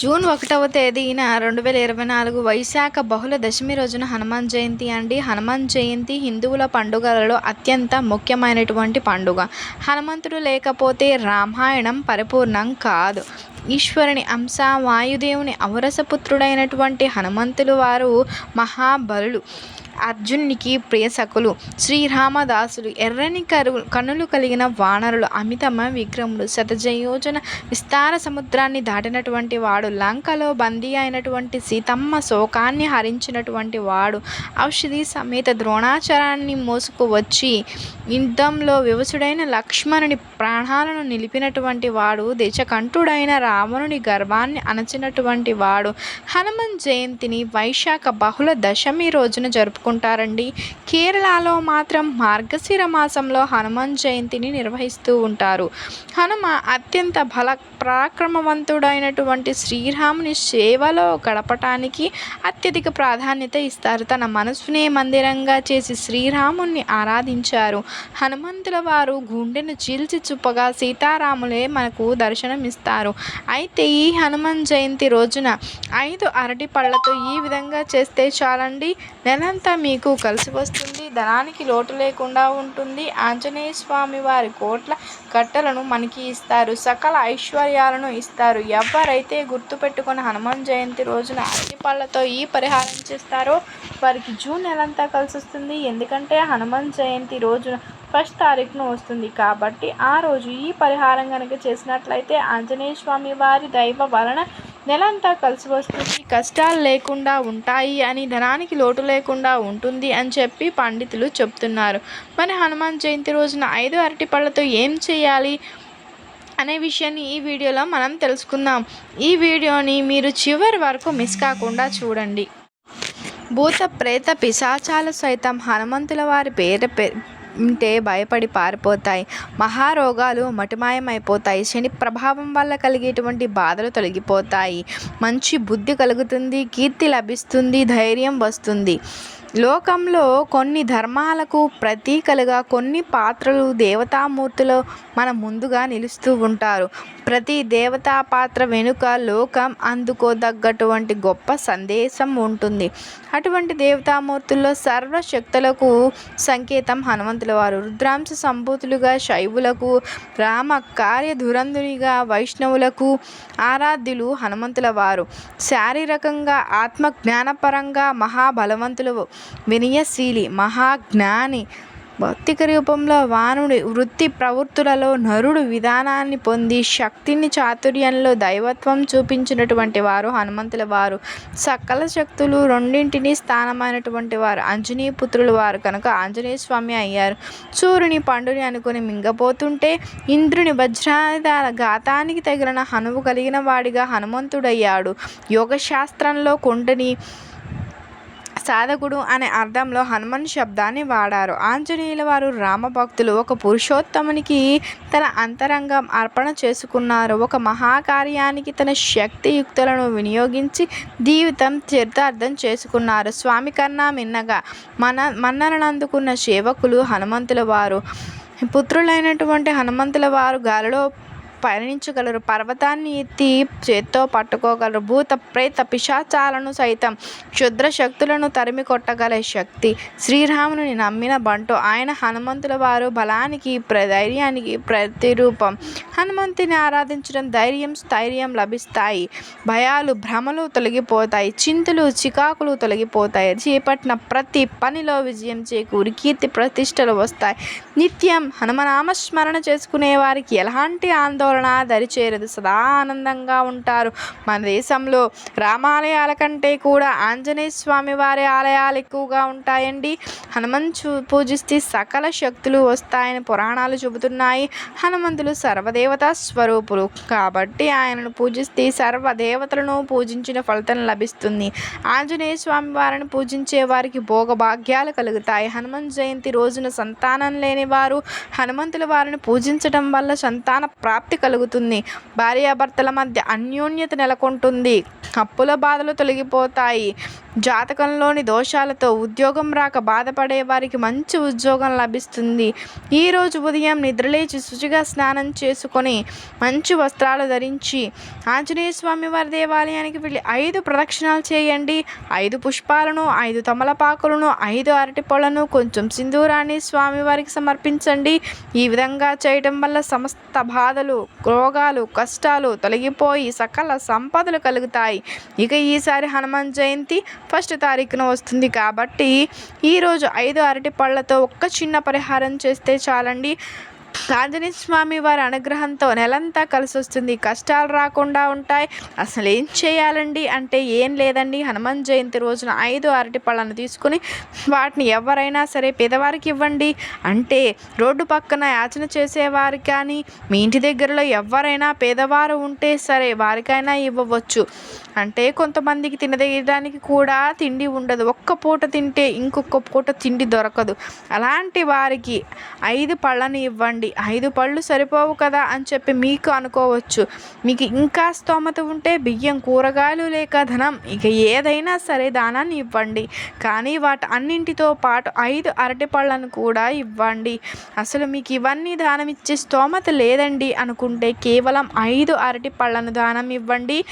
June ఒకటవ తేదీన రెండు వేల ఇరవై నాలుగు వైశాఖ బహుళ దశమి రోజున హనుమాన్ జయంతి అండి. హనుమాన్ జయంతి హిందువుల పండుగలలో అత్యంత ముఖ్యమైనటువంటి పండుగ. హనుమంతుడు లేకపోతే రామాయణం పరిపూర్ణం కాదు. ఈశ్వరుని అంశ వాయుదేవుని అవరసపుత్రుడైనటువంటి హనుమంతులు వారు మహాబలుడు అర్జున్నికి ప్రియసకులు శ్రీరామదాసులు ఎర్రని కరు కన్నులు కలిగిన వానరులు అమితమ విక్రముడు శతజయోజన విస్తార సముద్రాన్ని దాటినటువంటి వాడు లంకలో బందీ అయినటువంటి సీతమ్మ శోకాన్ని హరించినటువంటి వాడు ఔషధి సమేత ద్రోణాచారాన్ని మోసుకు వచ్చి యుద్ధంలో వివసుడైన లక్ష్మణుని ప్రాణాలను నిలిపినటువంటి వాడు దేశకంఠుడైన రావణుని గర్వాన్ని అణచినటువంటి వాడు హనుమన్ జయంతిని వైశాఖ బహుళ దశమి రోజున జరుపుకుంటారండి కేరళలో మాత్రం మార్గశిర మాసంలో హనుమాన్ జయంతిని నిర్వహిస్తూ ఉంటారు. హనుమ అత్యంత బల పరాక్రమవంతుడైనటువంటి శ్రీరాముని సేవలో గడపటానికి అత్యధిక ప్రాధాన్యత ఇస్తారు. తన మనసునే మందిరంగా చేసి శ్రీరాముని ఆరాధించారు. హనుమంతుల వారు గుండెను చీల్చి చుప్పగా సీతారాములే మనకు దర్శనమిస్తారు. అయితే ఈ హనుమాన్ జయంతి రోజున ఐదు అరటి పళ్ళతో ఈ విధంగా చేస్తే చాలండి. నెలంతా మీకు కలిసి వస్తుంది. ధనానికి లోటు లేకుండా ఉంటుంది. ఆంజనేయ స్వామి వారి కోట్ల కట్టలను మనకి ఇస్తారు. సకల ఐశ్వర్యాలను ఇస్తారు. ఎవరైతే గుర్తుపెట్టుకుని హనుమాన్ జయంతి రోజున అరటి పళ్ళతో ఈ పరిహారం చేస్తారో వారికి జూన్ నెలంతా కలిసి వస్తుంది. ఎందుకంటే హనుమాన్ జయంతి రోజున ఫస్ట్ తారీఖున వస్తుంది కాబట్టి ఆ రోజు ఈ పరిహారం కనుక చేసినట్లయితే ఆంజనేయ స్వామి వారి దైవ వలన నెలంతా కలిసి వస్తుంది కష్టాలు లేకుండా ఉంటాయి అని ధనానికి లోటు లేకుండా ఉంటుంది అని చెప్పి పండితులు చెప్తున్నారు. మరి హనుమాన్ జయంతి రోజున ఐదు అరటి పళ్ళతో ఏం చేయాలి అనే విషయాన్ని ఈ వీడియోలో మనం తెలుసుకుందాం. ఈ వీడియోని మీరు చివరి వరకు మిస్ కాకుండా చూడండి. భూత ప్రేత పిశాచాలు సైతం హనుమంతుల వారి పేరు పె ఉంటే భయపడి పారిపోతాయి. మహారోగాలు మటుమాయమైపోతాయి. శని ప్రభావం వల్ల కలిగేటువంటి బాధలు తొలగిపోతాయి. మంచి బుద్ధి కలుగుతుంది కీర్తి లభిస్తుంది ధైర్యం వస్తుంది. లోకంలో కొన్ని ధర్మాలకు ప్రతీకలుగా కొన్ని పాత్రలు దేవతామూర్తులు మన ముందుగా నిలుస్తూ ఉంటారు. ప్రతి దేవతా పాత్ర వెనుక లోకం అందుకోదగ్గటువంటి గొప్ప సందేశం ఉంటుంది. అటువంటి దేవతామూర్తుల్లో సర్వశక్తులకు సంకేతం హనుమంతుల వారు. రుద్రాంశ సంభూతులుగా శైవులకు రామ కార్యధురంధునిగా వైష్ణవులకు ఆరాధ్యులు హనుమంతుల వారు. శారీరకంగా ఆత్మ జ్ఞానపరంగా మహాబలవంతులు వినయశీలి మహాజ్ఞాని భౌతిక రూపంలో వానుడి వృత్తి ప్రవృత్తులలో నరుడు విధానాన్ని పొంది శక్తిని చాతుర్యంలో దైవత్వం చూపించినటువంటి వారు హనుమంతుల వారు. సకల శక్తులు రెండింటిని స్థానమైనటువంటి వారు. ఆంజనేయ పుత్రులు వారు కనుక ఆంజనేయ స్వామి అయ్యారు. సూర్యుని పండుని అనుకుని మింగపోతుంటే ఇంద్రుని వజ్రాయుధాల ఘాతానికి తగిలిన హనువు కలిగిన వాడిగా హనుమంతుడయ్యాడు. యోగశాస్త్రంలో కుండని సాధకుడు అనే అర్థంలో హనుమన్ శబ్దాన్ని వాడారు. ఆంజనేయుల వారు రామభక్తులు ఒక పురుషోత్తమునికి తన అంతరంగం అర్పణ చేసుకున్నారు. ఒక మహాకార్యానికి తన శక్తియుక్తులను వినియోగించి జీవితం చరితార్థం చేసుకున్నారు. స్వామి కన్నా మిన్నగా మన మన్ననలు అందుకున్న సేవకులు హనుమంతుల వారు. పుత్రులైనటువంటి హనుమంతుల వారు గాలిలో పయనించగలరు పర్వతాన్ని ఎత్తి చేత్తో పట్టుకోగలరు. భూత ప్రేత పిశాచాలను సైతం క్షుద్ర శక్తులను తరిమి కొట్టగల శక్తి. శ్రీరాముని నమ్మిన బంటు ఆయన హనుమంతుల వారు బలానికి ప్ర ధైర్యానికి ప్రతిరూపం. హనుమంతుని ఆరాధించడం ధైర్యం స్థైర్యం లభిస్తాయి. భయాలు భ్రమలు తొలగిపోతాయి. చింతలు చికాకులు తొలగిపోతాయి. చేపట్టిన ప్రతి పనిలో విజయం చేకూరి కీర్తి ప్రతిష్టలు వస్తాయి. నిత్యం హనుమనామస్మరణ చేసుకునే వారికి ఎలాంటి ఆందోళన దరిచేరదు సదా ఆనందంగా ఉంటారు. మన దేశంలో రామాలయాల కంటే కూడా ఆంజనేయ స్వామి వారి ఆలయాలు ఎక్కువగా ఉంటాయండి. హనుమన్ చూ పూజిస్తే సకల శక్తులు వస్తాయని పురాణాలు చెబుతున్నాయి. హనుమంతులు సర్వదేవతా స్వరూపులు. కాబట్టి ఆయనను పూజిస్తే సర్వదేవతలను పూజించిన ఫలితం లభిస్తుంది. ఆంజనేయ స్వామి వారిని పూజించే వారికి భోగభాగ్యాలు కలుగుతాయి. హనుమన్ జయంతి రోజున సంతానం లేని వారు హనుమంతుల వారిని పూజించడం వల్ల సంతాన ప్రాప్తి కలుగుతుంది. భార్యాభర్తల మధ్య అన్యోన్యత నెలకొంటుంది. అప్పుల బాధలు తొలగిపోతాయి. జాతకంలోని దోషాలతో ఉద్యోగం రాక బాధపడే వారికి మంచి ఉద్యోగం లభిస్తుంది. ఈరోజు ఉదయం నిద్రలేచి శుచిగా స్నానం చేసుకొని మంచి వస్త్రాలు ధరించి ఆంజనేయ స్వామి వారి దేవాలయానికి వెళ్ళి ఐదు ప్రదక్షిణాలు చేయండి. ఐదు పుష్పాలను ఐదు తమలపాకులను ఐదు అరటిపళ్ళను కొంచెం సింధూరాన్ని స్వామివారికి సమర్పించండి. ఈ విధంగా చేయడం వల్ల సమస్త బాధలు రోగాలు కష్టాలు తొలగిపోయి సకల సంపదలు కలుగుతాయి. ఇక ఈసారి హనుమాన్ జయంతి ఫస్ట్ తారీఖున వస్తుంది కాబట్టి ఈరోజు ఐదు అరటి పళ్ళతో ఒక్క చిన్న పరిహారం చేస్తే చాలండి. ఆంజనేయ స్వామి వారి అనుగ్రహంతో నెలంతా కలిసి వస్తుంది. కష్టాలు రాకుండా ఉంటాయి. అసలు ఏం చేయాలండి? అంటే ఏం లేదండి. హనుమాన్ జయంతి రోజున ఐదు అరటి పళ్ళను తీసుకుని వాటిని ఎవరైనా సరే పేదవారికి ఇవ్వండి. అంటే రోడ్డు పక్కన యాచన చేసేవారు కానీ మీ ఇంటి దగ్గరలో ఎవరైనా పేదవారు ఉంటే సరే వారికైనా ఇవ్వవచ్చు. అంటే కొంతమందికి తినదగడానికి కూడా తిండి ఉండదు. ఒక్క పూట తింటే ఇంకొక పూట తిండి దొరకదు. అలాంటి వారికి ఐదు పళ్ళని ఇవ్వండి. ఐదు పళ్ళు సరిపోవు కదా అని చెప్పి మీకు అనుకోవచ్చు. మీకు ఇంకా స్తోమత ఉంటే బియ్యం కూరగాయలు లేక ధనం. ఇక ఏదైనా సరే దానాన్ని ఇవ్వండి. కానీ వాటి అన్నింటితో పాటు ఐదు అరటి పళ్ళను కూడా ఇవ్వండి. అసలు మీకు ఇవన్నీ దానం ఇచ్చే స్తోమత లేదండి అనుకుంటే కేవలం ఐదు అరటి పళ్ళను దానం ఇవ్వండి.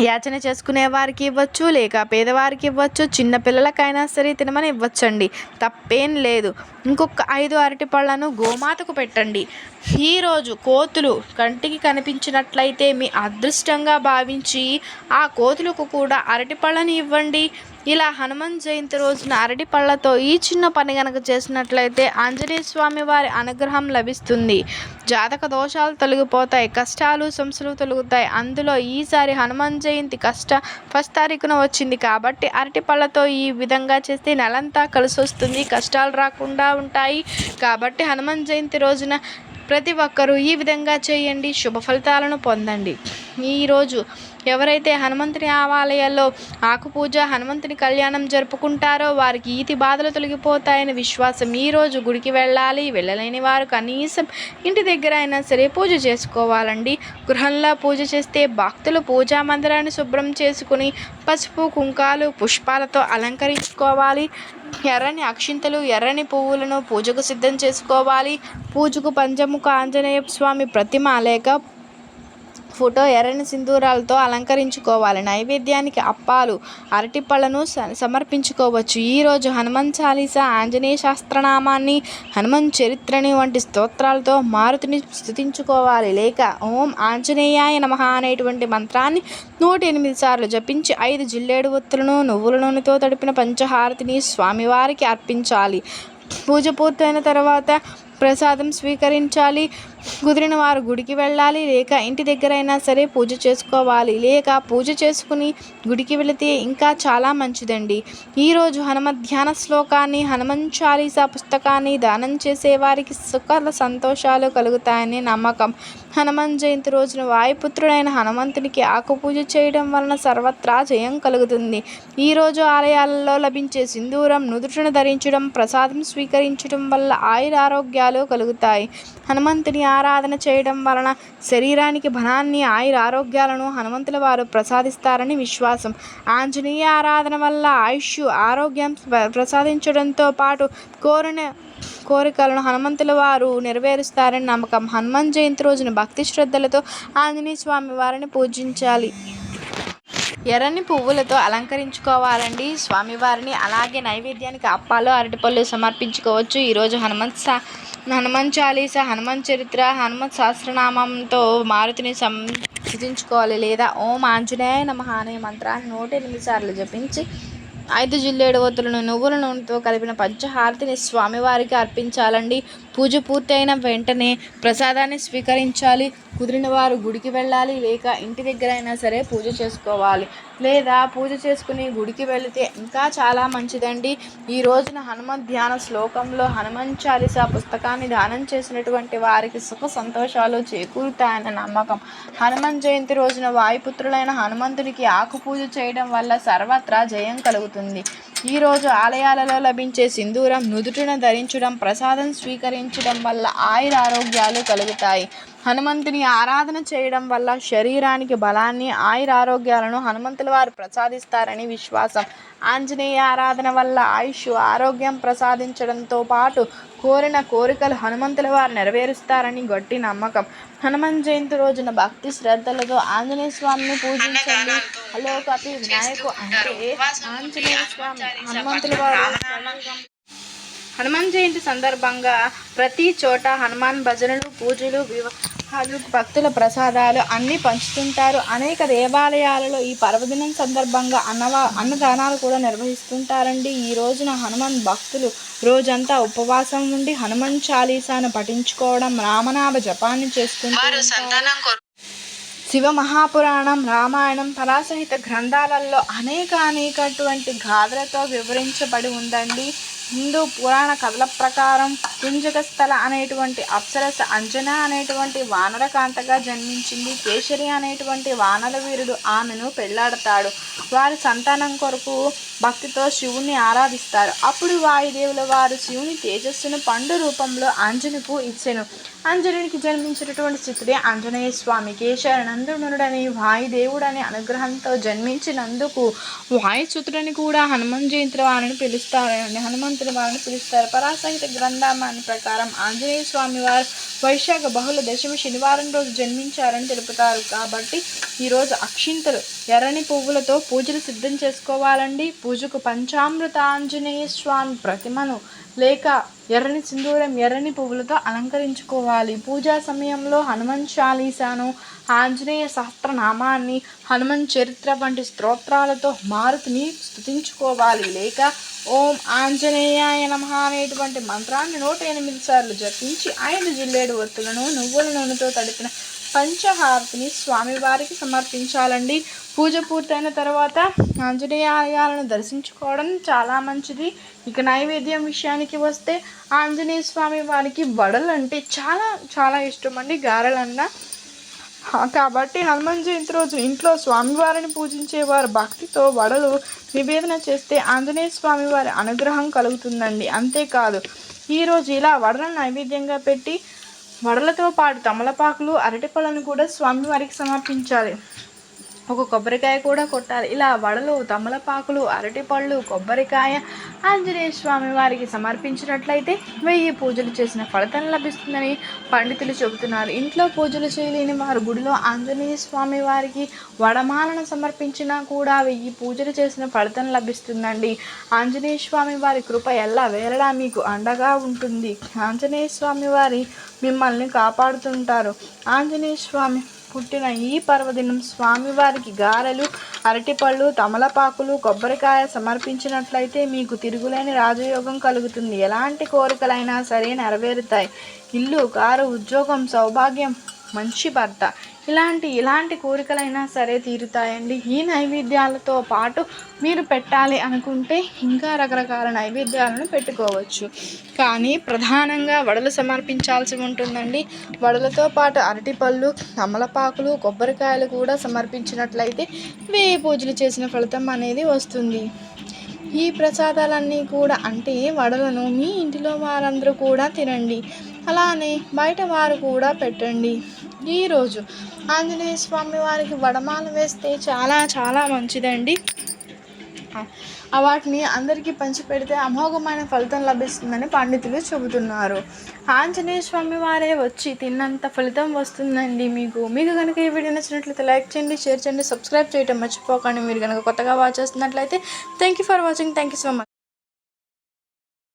యాచన చేసుకునే వారికి ఇవ్వచ్చు లేక పేదవారికి ఇవ్వచ్చు చిన్న పిల్లలకైనా సరే తినమని ఇవ్వచ్చండి. తప్పేం లేదు. ఇంకొక ఐదు అరటి పళ్ళను గోమాతకు పెట్టండి. ఈరోజు కోతులు కంటికి కనిపించినట్లయితే మీ అదృష్టంగా భావించి ఆ కోతులకు కూడా అరటి పళ్ళని ఇవ్వండి. ఇలా హనుమాన్ జయంతి రోజున అరటి పళ్ళతో ఈ చిన్న పని కనుక చేసినట్లయితే ఆంజనేయ స్వామి వారి అనుగ్రహం లభిస్తుంది. జాతక దోషాలు తొలగిపోతాయి కష్టాలు సంసలు తొలగుతాయి. అందులో ఈసారి హనుమాన్ జయంతి కష్ట ఫస్ట్ తారీఖున వచ్చింది కాబట్టి అరటి పళ్ళతో ఈ విధంగా చేస్తే నెలంతా కలిసి వస్తుంది కష్టాలు రాకుండా ఉంటాయి. కాబట్టి హనుమాన్ జయంతి రోజున ప్రతి ఒక్కరూ ఈ విధంగా చేయండి శుభ ఫలితాలను పొందండి. ఈరోజు ఎవరైతే హనుమంతుని ఆలయాల్లో ఆకుపూజ హనుమంతుని కళ్యాణం జరుపుకుంటారో వారికి ఈతి బాధలు తొలగిపోతాయని విశ్వాసం ఈరోజు గుడికి వెళ్ళాలి. వెళ్ళలేని వారు కనీసం ఇంటి దగ్గర అయినా సరే పూజ చేసుకోవాలండి. గృహంలో పూజ చేస్తే భక్తులు పూజా మందిరాన్ని శుభ్రం చేసుకుని పసుపు కుంకాలు పుష్పాలతో అలంకరించుకోవాలి. ఎర్రని అక్షింతలు ఎర్రని పువ్వులను పూజకు సిద్ధం చేసుకోవాలి. పూజకు పంచముఖ ఆంజనేయ స్వామి ప్రతిమ లేక ఫోటో ఎర్రని సింధూరాలతో అలంకరించుకోవాలి. నైవేద్యానికి అప్పాలు అరటిపళ్ళను స సమర్పించుకోవచ్చు. ఈరోజు హనుమాన్ చాలీసా ఆంజనేయ శాస్త్రనామాన్ని హనుమాన్ చరిత్రని వంటి స్తోత్రాలతో మారుతిని స్థుతించుకోవాలి లేక ఓం ఆంజనేయాయ నమః అనేటువంటి మంత్రాన్ని నూట ఎనిమిది సార్లు జపించి ఐదు జిల్లేడు ఒత్తులను నువ్వుల నూనెతో తడిపిన పంచహారతిని స్వామివారికి అర్పించాలి. పూజ పూర్తయిన తర్వాత ప్రసాదం స్వీకరించాలి. కుదిరిన వారు గుడికి వెళ్ళాలి. లేక ఇంటి దగ్గర అయినా సరే పూజ చేసుకోవాలి. లేక పూజ చేసుకుని గుడికి వెళితే ఇంకా చాలా మంచిదండి. ఈరోజు హనుమత్ ధ్యాన శ్లోకాన్ని హనుమన్ చాలీసా పుస్తకాన్ని దానం చేసే వారికి సుఖాల సంతోషాలు కలుగుతాయని నమ్మకం. హనుమాన్ జయంతి రోజున వాయుపుత్రుడైన హనుమంతునికి ఆకుపూజ చేయడం వలన సర్వత్రా జయం కలుగుతుంది. ఈరోజు ఆలయాలలో లభించే సింధూరం నుదుటను ధరించడం ప్రసాదం స్వీకరించడం వల్ల ఆయురారోగ్యాలు కలుగుతాయి. హనుమంతుని ఆరాధన చేయడం వలన శరీరానికి బలాన్ని ఆయుర ఆరోగ్యాలను హనుమంతుల వారు ప్రసాదిస్తారని విశ్వాసం. ఆంజనేయ ఆరాధన వల్ల ఆయుష్ ఆరోగ్యం ప్ర- ప్రసాదించడంతో పాటు కోరిన కోరికలను హనుమంతుల వారు నెరవేరుస్తారని నమ్మకం. హనుమాన్ జయంతి రోజున భక్తి శ్రద్ధలతో ఆంజనేయ స్వామి వారిని పూజించాలి. ఎర్రని పువ్వులతో అలంకరించుకోవాలండి. స్వామివారిని అలాగే నైవేద్యానికి అప్పాలు అరటిపళ్ళు సమర్పించుకోవచ్చు. ఈరోజు హనుమంత్ సా హనుమాన్ చాలీసా హనుమాన్ చరిత్ర హనుమత్ సహస్రనామంతో మారుతిని సం స్థుతించుకోవాలి లేదా ఓం ఆంజనేయ నమః అనే మంత్రాన్ని నూట ఎనిమిది సార్లు జపించి ఐదు జిల్లేడు వత్తులను నువ్వుల నూనెతో కలిపిన పంచహారతిని స్వామివారికి అర్పించాలండి. పూజ పూర్తయిన వెంటనే ప్రసాదాన్ని స్వీకరించాలి. కుదిరిన వారు గుడికి వెళ్ళాలి లేక ఇంటి దగ్గర అయినా సరే పూజ చేసుకోవాలి. లేదా పూజ చేసుకుని గుడికి వెళితే ఇంకా చాలా మంచిదండి. ఈ రోజున హనుమత్ ధ్యాన శ్లోకంలో హనుమాన్ చాలీసా పుస్తకాన్ని దానం చేసినటువంటి వారికి సుఖ సంతోషాలు చేకూరుతాయన్న నమ్మకం. హనుమాన్ జయంతి రోజున వాయుపుత్రులైన హనుమంతునికి ఆకు పూజ చేయడం వల్ల సర్వత్రా జయం కలుగుతుంది. ఈరోజు ఆలయాలలో లభించే సింధూరం నుదుటిన ధరించడం ప్రసాదం స్వీకరించడం వల్ల ఆయుర ఆరోగ్యాలు కలుగుతాయి. హనుమంతుని ఆరాధన చేయడం వల్ల శరీరానికి బలాన్ని ఆయుర ఆరోగ్యాలను హనుమంతుల వారు ప్రసాదిస్తారని విశ్వాసం. ఆంజనేయ ఆరాధన వల్ల ఆయుష్ ఆరోగ్యం ప్రసాదించడంతో పాటు కోరిన కోరికలు హనుమంతుల వారు నెరవేరుస్తారని గట్టి నమ్మకం. హనుమాన్ జయంతి రోజున భక్తి శ్రద్ధలతో ఆంజనేయ స్వామిని పూజించండి. అలోకపి వినాయకు అంటే ఆంజనేయ స్వామి హనుమంతుల వారు హనుమాన్ జయంతి సందర్భంగా ప్రతి చోట హనుమాన్ భజనలు పూజలు వివాహాలు భక్తుల ప్రసాదాలు అన్నీ పంచుతుంటారు. అనేక దేవాలయాలలో ఈ పర్వదినం సందర్భంగా అన్నవా అన్నదానాలు కూడా నిర్వహిస్తుంటారండి. ఈ రోజున హనుమాన్ భక్తులు రోజంతా ఉపవాసం ఉండి హనుమాన్ చాలీసాను పఠించుకోవడం రామనామ జపాన్ని చేసుకుంటారు శివ మహాపురాణం రామాయణం పరాసహిత గ్రంథాలలో అనేక అనేకటువంటి గాథలతో వివరించబడి ఉందండి. హిందూ పురాణ కథల ప్రకారం కుంజకస్థల అనేటువంటి అప్సరస అంజన అనేటువంటి వానరకాంతగా జన్మించింది. కేసరి అనేటువంటి వానర వీరుడు ఆమెను పెళ్ళాడతాడు. వారి సంతానం కొరకు భక్తితో శివుణ్ణి ఆరాధిస్తారు. అప్పుడు వాయుదేవుల వారు శివుని తేజస్సును పండు రూపంలో అంజనుకు ఇచ్చెను. అంజనునికి జన్మించినటువంటి స్థితిడే ఆంజనేయ స్వామి కేశవనందునుడని వాయుదేవుడని అనుగ్రహంతో జన్మించినందుకు వాయుచుతుడని కూడా హనుమాన్ జయంతి వారిని పిలుస్తారని హనుమంతుని వారిని పిలుస్తారు. పరాసహిత గ్రంథామాని ప్రకారం ఆంజనేయ స్వామి వారు వైశాఖ బహుళ దశమి శనివారం రోజు జన్మించారని తెలుపుతారు. కాబట్టి ఈరోజు అక్షింతలు ఎర్రని పువ్వులతో పూజలు సిద్ధం చేసుకోవాలండి. పూజకు పంచామృత ఆంజనేయ స్వామి ప్రతిమను లేక ఎర్రని సింధూరం ఎర్రని పువ్వులతో అలంకరించుకోవాలి. పూజా సమయంలో హనుమాన్ చాలీసాను ఆంజనేయ సహస్రనామాన్ని హనుమాన్ చరిత్ర వంటి స్తోత్రాలతో మారుతిని స్థుతించుకోవాలి లేక ఓం ఆంజనేయాయ నమ అనేటువంటి మంత్రాన్ని నూట ఎనిమిది సార్లు జపించి ఐదు జిల్లేడు ఒత్తులను నువ్వుల నూనెతో తడిపిన పంచహారతిని స్వామివారికి సమర్పించాలండి. పూజ పూర్తయిన తర్వాత ఆంజనేయాలయాలను దర్శించుకోవడం చాలా మంచిది. ఇక నైవేద్యం విషయానికి వస్తే ఆంజనేయ స్వామి వారికి వడలు అంటే చాలా చాలా ఇష్టం అండి గారెలన్నా కాబట్టి హనుమాన్ జయంతి రోజు ఇంట్లో స్వామివారిని పూజించేవారు భక్తితో వడలు నివేదన చేస్తే ఆంజనేయ స్వామి వారి అనుగ్రహం కలుగుతుందండి. అంతేకాదు ఈరోజు ఇలా వడలను నైవేద్యంగా పెట్టి వడలతో పాటు తమలపాకులు అరటిపళ్ళను కూడా స్వామివారికి సమర్పించాలి. ఒక కొబ్బరికాయ కూడా కొట్టాలి. ఇలా వడలు తమలపాకులు అరటిపళ్ళు కొబ్బరికాయ ఆంజనేయ స్వామి వారికి సమర్పించినట్లయితే వెయ్యి పూజలు చేసిన ఫలితం లభిస్తుందని పండితులు చెబుతున్నారు. ఇంట్లో పూజలు చేయలేని వారు గుడిలో ఆంజనేయ స్వామి వారికి వడమాలను సమర్పించినా కూడా వెయ్యి పూజలు చేసిన ఫలితం లభిస్తుందండి. ఆంజనేయ స్వామి వారి కృప ఎలా వేరడా మీకు అండగా ఉంటుంది. ఆంజనేయ స్వామి వారి మిమ్మల్ని కాపాడుతుంటారు. ఆంజనేయ స్వామి పుట్టిన ఈ పర్వదినం స్వామివారికి గారెలు అరటిపళ్ళు తమలపాకులు కొబ్బరికాయ సమర్పించినట్లయితే మీకు తిరుగులేని రాజయోగం కలుగుతుంది. ఎలాంటి కోరికలైనా సరే నెరవేరుతాయి. ఇల్లు కారు ఉద్యోగం సౌభాగ్యం మంచి భర్త. ఇలాంటి ఇలాంటి కోరికలైనా సరే తీరుతాయండి. ఈ నైవేద్యాలతో పాటు మీరు పెట్టాలి అనుకుంటే ఇంకా రకరకాల నైవేద్యాలను పెట్టుకోవచ్చు. కానీ ప్రధానంగా వడలు సమర్పించాల్సి ఉంటుందండి. వడలతో పాటు అరటిపళ్ళు తమలపాకులు కొబ్బరికాయలు కూడా సమర్పించినట్లయితే వేయి పూజలు చేసిన ఫలితం అనేది వస్తుంది. ఈ ప్రసాదాలన్నీ కూడా అంటే వడలను మీ ఇంటిలో వారందరూ కూడా తినండి. అలానే బయట వారు కూడా పెట్టండి. ఈరోజు ఆంజనేయ స్వామి వారికి వడమాల వేస్తే చాలా చాలా మంచిదండి. వాటిని అందరికీ పంచిపెడితే అమోఘమైన ఫలితం లభిస్తుందని పండితులు చెబుతున్నారు. ఆంజనేయ స్వామి వారే వచ్చి తిన్నంత ఫలితం వస్తుందండి మీకు. మీకు కనుక ఈ వీడియో నచ్చినట్లయితే లైక్ చేయండి షేర్ చేయండి సబ్స్క్రైబ్ చేయడం మర్చిపోకండి. మీరు కనుక కొత్తగా వాచ్ చేస్తున్నట్లయితే thank you for watching thank you so much